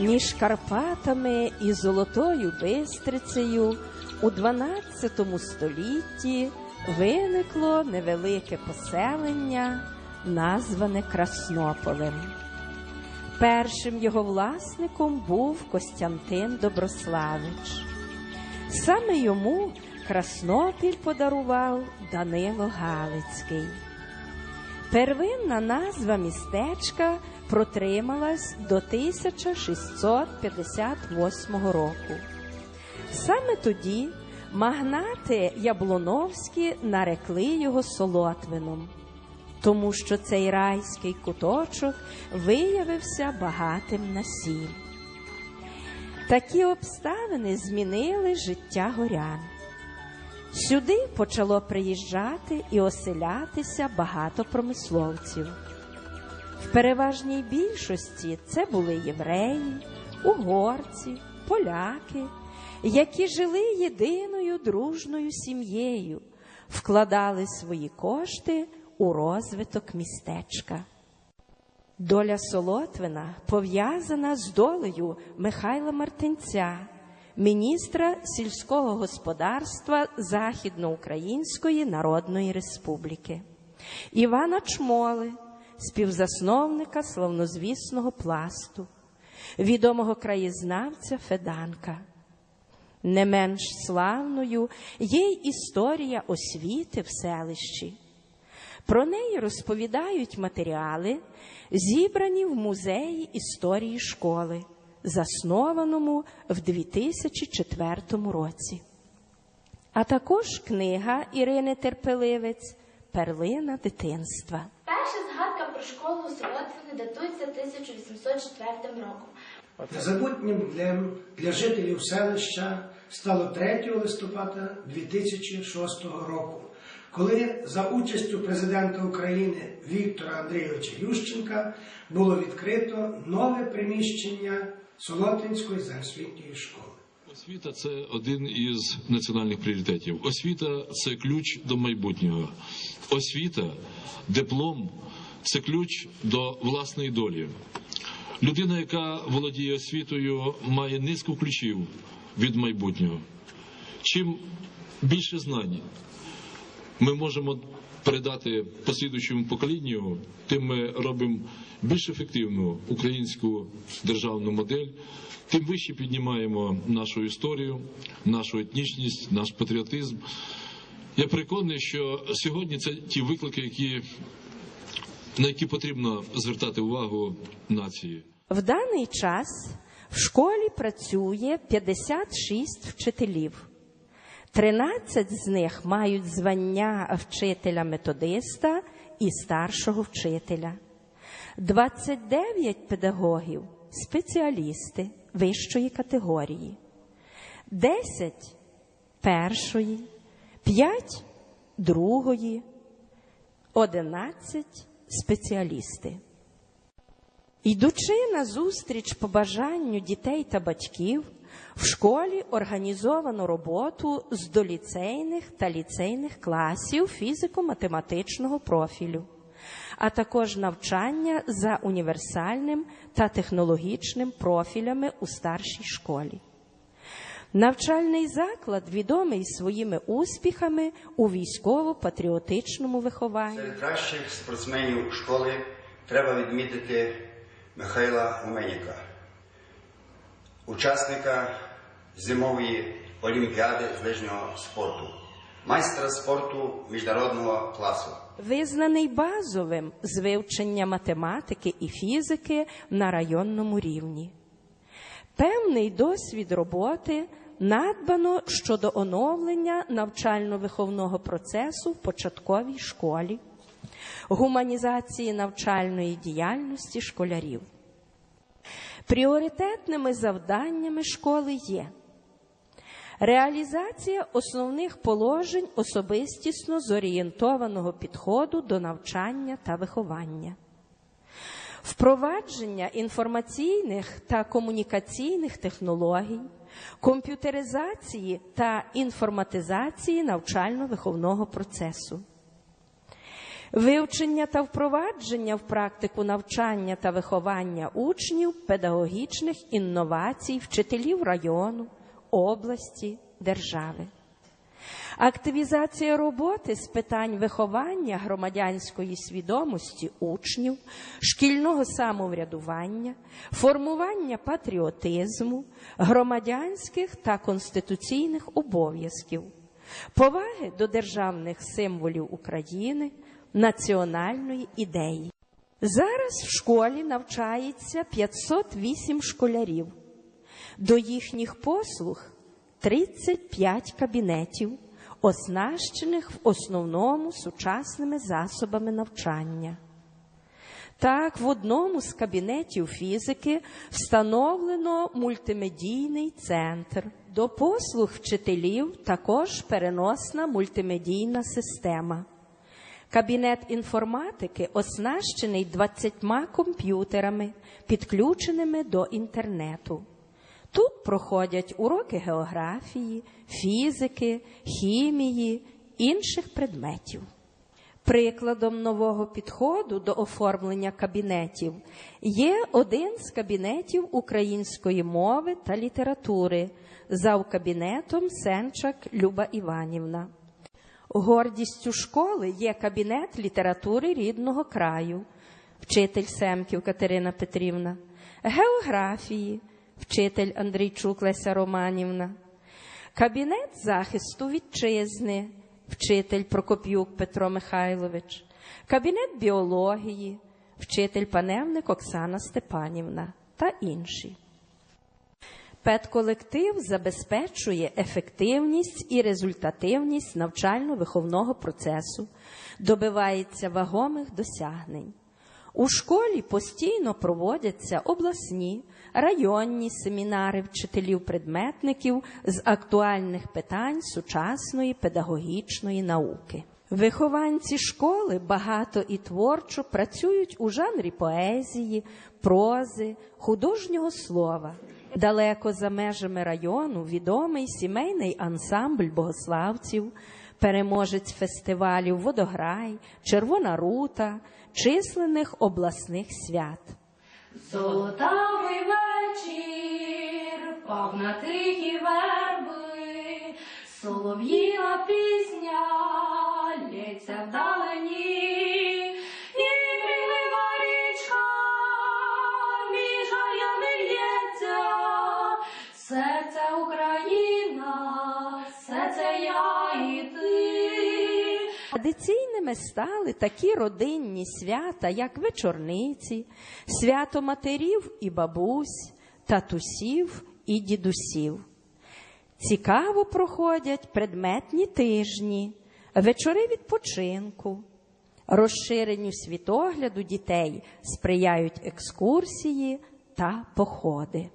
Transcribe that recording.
Між Карпатами і Золотою Бистрицею у 12 столітті виникло невелике поселення, назване Краснополем. Першим його власником був Костянтин Доброславич. Саме йому Краснопіль подарував Данило Галицький. Первинна назва містечка протрималась до 1658 року. Саме тоді магнати Яблоновські нарекли його Солотвином, тому що цей райський куточок виявився багатим на сіль. Такі обставини змінили життя горян. Сюди почало приїжджати і оселятися багато промисловців. В переважній більшості це були євреї, угорці, поляки, які жили єдиною дружною сім'єю, вкладали свої кошти у розвиток містечка. Доля Солотвина пов'язана з долею Михайла Мартинця, міністра сільського господарства Західноукраїнської Народної Республіки, Івана Чмоли, співзасновника славнозвісного пласту, відомого краєзнавця Феданка. Не менш славною є й історія освіти в селищі. Про неї розповідають матеріали, зібрані в музеї історії школи, заснованому в 2004 році. А також книга Ірини Терпеливець Перлина дитинства. Школу у Солотвині датується 1804 роком. Незабутнім для, для жителів селища стало 3 листопада 2006 року, коли за участю президента України Віктора Андрійовича Ющенка було відкрито нове приміщення Солотинської загальноосвітньої школи. Освіта це один із національних пріоритетів. Освіта це ключ до майбутнього. Освіта, диплом це ключ до власної долі. Людина, яка володіє освітою, має низку ключів від майбутнього. Чим більше знань ми можемо передати послідуючому поколінню, тим ми робимо більш ефективну українську державну модель, тим вище піднімаємо нашу історію, нашу етнічність, наш патріотизм. Я переконаний, що сьогодні це ті виклики, які, на які потрібно звертати увагу нації. В даний час в школі працює 56 вчителів. 13 з них мають звання вчителя-методиста і старшого вчителя. 29 педагогів спеціалісти вищої категорії, 10 першої, 5 другої, 11 спеціалісти. Йдучи на зустріч побажанню дітей та батьків, в школі організовано роботу з доліцейних та ліцейних класів фізико-математичного профілю, а також навчання за універсальним та технологічним профілями у старшій школі. Навчальний заклад відомий своїми успіхами у військово-патріотичному вихованні. Серед кращих спортсменів школи треба відмітити Михайла Уменіка, учасника зимової олімпіади з лижного спорту, майстра спорту міжнародного класу. визнаний базовим з вивчення математики і фізики на районному рівні. Певний досвід роботи надбано щодо оновлення навчально-виховного процесу в початковій школі, гуманізації навчальної діяльності школярів. Пріоритетними завданнями школи є реалізація основних положень особистісно зорієнтованого підходу до навчання та виховання. Впровадження інформаційних та комунікаційних технологій, комп'ютеризації та інформатизації навчально-виховного процесу, вивчення та впровадження в практику навчання та виховання учнів педагогічних інновацій вчителів району, області, держави. Активізація роботи з питань виховання громадянської свідомості учнів, шкільного самоврядування, формування патріотизму, громадянських та конституційних обов'язків, поваги до державних символів України, національної ідеї. Зараз в школі навчається 508 школярів. До їхніх послуг 35 кабінетів, оснащених в основному сучасними засобами навчання. Так, в одному з кабінетів фізики встановлено мультимедійний центр. До послуг вчителів також переносна мультимедійна система. Кабінет інформатики оснащений 20 комп'ютерами, підключеними до інтернету. Тут проходять уроки географії, фізики, хімії, інших предметів. Прикладом нового підходу до оформлення кабінетів є один з кабінетів української мови та літератури завкабінетом Сенчак Люба Іванівна. Гордістю школи є кабінет літератури рідного краю, вчитель Семків Катерина Петрівна, географії, вчитель Андрійчук Леся Романівна, кабінет захисту вітчизни, вчитель Прокоп'юк Петро Михайлович, кабінет біології, вчитель Паневник Оксана Степанівна та інші. Педколектив забезпечує ефективність і результативність навчально-виховного процесу, добивається вагомих досягнень. У школі постійно проводяться обласні, районні семінари вчителів-предметників з актуальних питань сучасної педагогічної науки. Вихованці школи багато і творчо працюють у жанрі поезії, прози, художнього слова. Далеко за межами району відомий сімейний ансамбль богославців, переможець фестивалів Водограй, Червона рута, численних обласних свят. Золотавий вечір, пав на тихі верби, солов'їна пісня лється вдалині, Традиційними стали такі родинні свята, як вечорниці, свято матерів і бабусь, татусів і дідусів. Цікаво проходять предметні тижні, вечори відпочинку. Розширенню світогляду дітей сприяють екскурсії та походи.